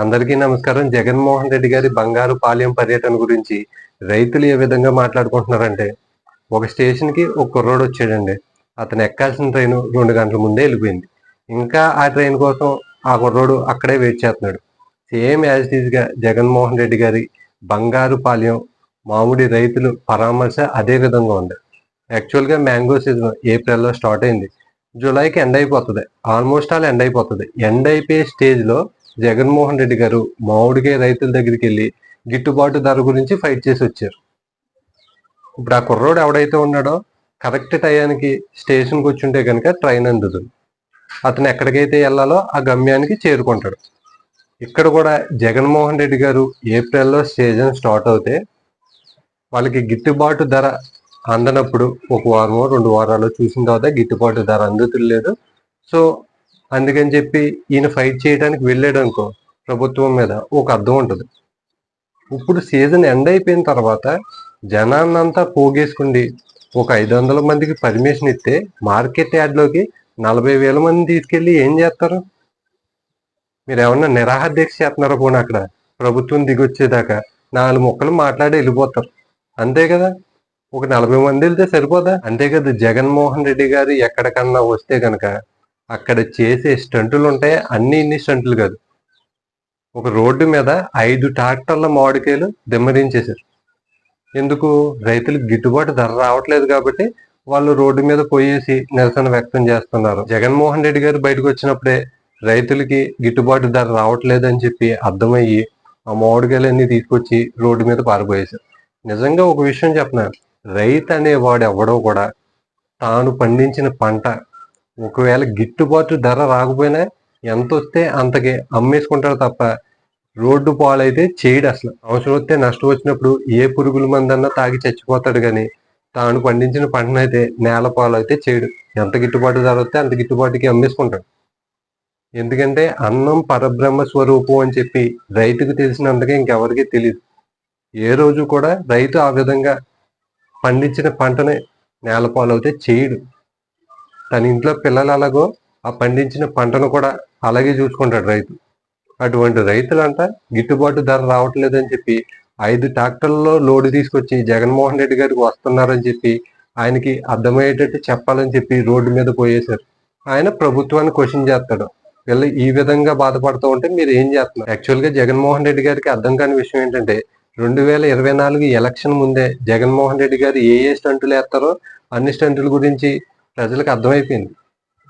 అందరికీ నమస్కారం. జగన్మోహన్ రెడ్డి గారి బంగారు పాలెం పర్యటన గురించి రైతులు ఏ విధంగా మాట్లాడుకుంటున్నారంటే ఒక స్టేషన్కి ఒక కుర్రోడు వచ్చాడండి. అతను ఎక్కాల్సిన ట్రైన్ రెండు గంటల ముందే వెళ్ళిపోయింది. ఇంకా ఆ ట్రైన్ కోసం ఆ కుర్రోడు అక్కడే వెయిట్ చేస్తున్నాడు. సేమ్ యాజ్ ఇట్గా జగన్మోహన్ రెడ్డి గారి బంగారు పాలెం మామిడి రైతులు పరామర్శ అదే విధంగా ఉంది. యాక్చువల్గా మ్యాంగో సీజన్ ఏప్రిల్లో స్టార్ట్ అయింది. జూలైకి ఎండ్ అయిపోతుంది. ఆల్మోస్ట్ ఆల్ ఎండ్ అయిపోతుంది. ఎండ్ అయిపోయే స్టేజ్లో జగన్మోహన్ రెడ్డి గారు మామిడికాయ రైతుల దగ్గరికి వెళ్ళి గిట్టుబాటు ధర గురించి ఫైట్ చేసి వచ్చారు. ఇప్పుడు ఆ కుర్రోడు ఎవడైతే ఉన్నాడో కరెక్ట్ టయానికి స్టేషన్కి వచ్చుంటే కనుక ట్రైన్ అందదు అతను ఎక్కడికైతే వెళ్ళాలో ఆ గమ్యానికి చేరుకుంటాడు. ఇక్కడ కూడా జగన్మోహన్ రెడ్డి గారు ఏప్రిల్లో సీజన్ స్టార్ట్ అవుతే వాళ్ళకి గిట్టుబాటు ధర అందనప్పుడు ఒక వారమో రెండు వారాలు చూసిన తర్వాత గిట్టుబాటు ధర అందుతులేదు. సో అందుకని చెప్పి ఈయన ఫైట్ చేయడానికి వెళ్ళాడు అనుకో ప్రభుత్వం మీద ఒక అర్థం ఉంటుంది. ఇప్పుడు సీజన్ ఎండ్ అయిపోయిన తర్వాత జనాన్నంతా పోగేసుకుండి ఒక ఐదు వందల మందికి పర్మిషన్ ఇస్తే మార్కెట్ యార్డ్లోకి నలభై వేల మంది తీసుకెళ్ళి ఏం చేస్తారు? మీరు ఏమన్నా నిరాహార దీక్ష చేస్తున్నారా పోనీ అక్కడ? ప్రభుత్వం దిగొచ్చేదాకా నాలుగు మొక్కలు మాట్లాడి వెళ్ళిపోతారు. అంతే కదా? ఒక నలభై మంది వెళ్తే సరిపోదా? అంతే కదా? జగన్మోహన్ రెడ్డి గారు ఎక్కడికన్నా వస్తే కనుక అక్కడ చేసే స్టంటులు ఉంటాయి అన్ని ఇన్ని స్టంటులు కాదు. ఒక రోడ్డు మీద ఐదు ట్రాక్టర్ల మామిడికాయలు దిమ్మరించేశారు ఎందుకు? రైతులకు గిట్టుబాటు ధర రావట్లేదు కాబట్టి వాళ్ళు రోడ్డు మీద పోయేసి నిరసన వ్యక్తం చేస్తున్నారు. జగన్మోహన్ రెడ్డి గారు బయటకు వచ్చినప్పుడే రైతులకి గిట్టుబాటు ధర రావట్లేదు అని చెప్పి అర్థమయ్యి ఆ మామిడికాయలన్నీ తీసుకొచ్చి రోడ్డు మీద పారిపోయేశారు. నిజంగా ఒక విషయం చెప్పిన? రైతు అనేవాడు ఎవడో కూడా తాను పండించిన పంట ఒకవేళ గిట్టుబాటు ధర రాకపోయినా ఎంత వస్తే అంతకి అమ్మేసుకుంటాడు తప్ప రోడ్డు పాలైతే చేయడు అసలు. అవసరం వస్తే నష్టం వచ్చినప్పుడు ఏ పురుగుల మందన్నా తాగి చచ్చిపోతాడు కానీ తాను పండించిన పంటనైతే నేల పాలైతే చేయడు. ఎంత గిట్టుబాటు ధర వస్తే అంత గిట్టుబాటుకి అమ్మేసుకుంటాడు. ఎందుకంటే అన్నం పరబ్రహ్మ స్వరూపం అని చెప్పి రైతుకు తెలిసినంతగా ఇంకెవరికి తెలియదు ఏ రోజు కూడా రైతు ఆ విధంగా పండించిన పంటని నేలపాలవుతే చేయడు. తన ఇంట్లో పిల్లలు అలాగో ఆ పండించిన పంటను కూడా అలాగే చూసుకుంటాడు రైతు. అటువంటి రైతులంట గిట్టుబాటు ధర రావట్లేదని చెప్పి ఐదు ట్రాక్టర్లలో లోడు తీసుకొచ్చి జగన్మోహన్ రెడ్డి గారికి వస్తున్నారని చెప్పి ఆయనకి అర్థమయ్యేటట్టు చెప్పాలని చెప్పి రోడ్డు మీద పోయేశారు. ఆయన ప్రభుత్వాన్ని క్వశ్చన్ చేస్తాడు. వీళ్ళు ఈ విధంగా బాధపడుతూ ఉంటే మీరు ఏం చేస్తున్నారు? యాక్చువల్గా జగన్మోహన్ రెడ్డి గారికి అర్థం కాని విషయం ఏంటంటే రెండు వేల ఇరవై నాలుగు ఎలక్షన్ ముందే జగన్మోహన్ రెడ్డి గారు ఏ ఏ స్టంటులు వేస్తారో అన్ని స్టంటుల గురించి ప్రజలకు అర్థమైపోయింది.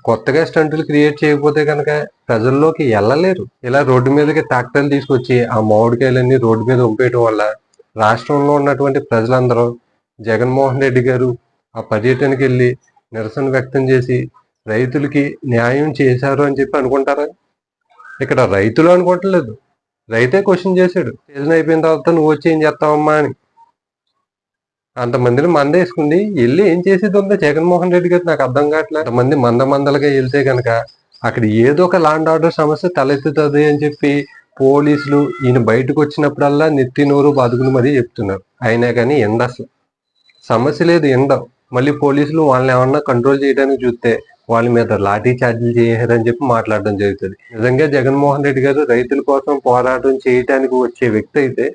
కొత్తగా స్టంటులు క్రియేట్ చేయకపోతే కనుక ప్రజల్లోకి వెళ్ళలేరు ఇలా రోడ్డు మీదకి ట్రాక్టర్లు తీసుకొచ్చి ఆ మామిడికాయలన్నీ రోడ్డు మీద ఉంపేయటం వల్ల రాష్ట్రంలో ఉన్నటువంటి ప్రజలందరూ జగన్మోహన్ రెడ్డి గారు ఆ పర్యటనకి వెళ్ళి నిరసన వ్యక్తం చేసి రైతులకి న్యాయం చేశారు అని చెప్పి అనుకుంటారా? ఇక్కడ రైతులు అనుకోవట్లేదు. రైతే క్వశ్చన్ చేశాడు. సీజన్ అయిపోయిన తర్వాత నువ్వు వచ్చి ఏం చేస్తావమ్మా అని. అంతమందిని మంద వేసుకుంది వెళ్ళి ఏం చేసేది ఉందో జగన్మోహన్ రెడ్డి గారు నాకు అర్థం కావట్లేదు అంతమంది మంద మందలుగా వెళ్తే కనుక అక్కడ ఏదో ఒక లాండ్ ఆర్డర్ సమస్య తలెత్తుతుంది అని చెప్పి పోలీసులు ఈయన బయటకు వచ్చినప్పుడల్లా నెత్తి నోరు బాదుకులు మరీ చెప్తున్నారు. అయినా కానీ ఎండ అసలు. సమస్య లేదు ఎండ. మళ్ళీ పోలీసులు వాళ్ళని ఏమన్నా కంట్రోల్ చేయడానికి చూస్తే వాళ్ళ మీద లాఠీ చార్జీలు చేయారని చెప్పి మాట్లాడడం జరుగుతుంది. నిజంగా జగన్మోహన్ రెడ్డి గారు రైతుల కోసం పోరాటం చేయడానికి వచ్చే వ్యక్తి అయితే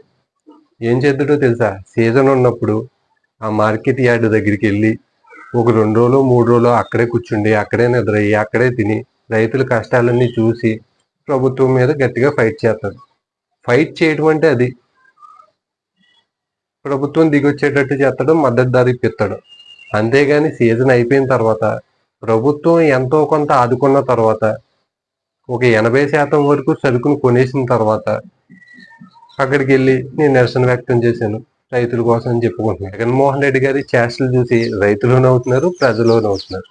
ఏం చేద్దాడో తెలుసా? సీజన్ ఉన్నప్పుడు ఆ మార్కెట్ యార్డ్ దగ్గరికి వెళ్ళి ఒక రెండు రోజులు మూడు రోజులు అక్కడే కూర్చుండి అక్కడే నిద్రయ్యి అక్కడే తిని రైతుల కష్టాలన్నీ చూసి ప్రభుత్వం మీద గట్టిగా ఫైట్ చేస్తుంది ఫైట్ చేయడం అంటే అది. ప్రభుత్వం దిగొచ్చేటట్టు చేస్తడం మద్దతు ధర ఇప్పిస్తాడు అంతేగాని సీజన్ అయిపోయిన తర్వాత ప్రభుత్వం ఎంతో కొంత ఆదుకున్న తర్వాత ఒక ఎనభై శాతం వరకు సరుకును కొనేసిన తర్వాత అక్కడికి వెళ్ళి నేను నిరసన వ్యక్తం చేశాను. రైతుల కోసం అని చెప్పుకుంటున్నారు జగన్మోహన్ రెడ్డి గారి చేష్టలు చూసి రైతులు అవుతున్నారు ప్రజలు అవుతున్నారు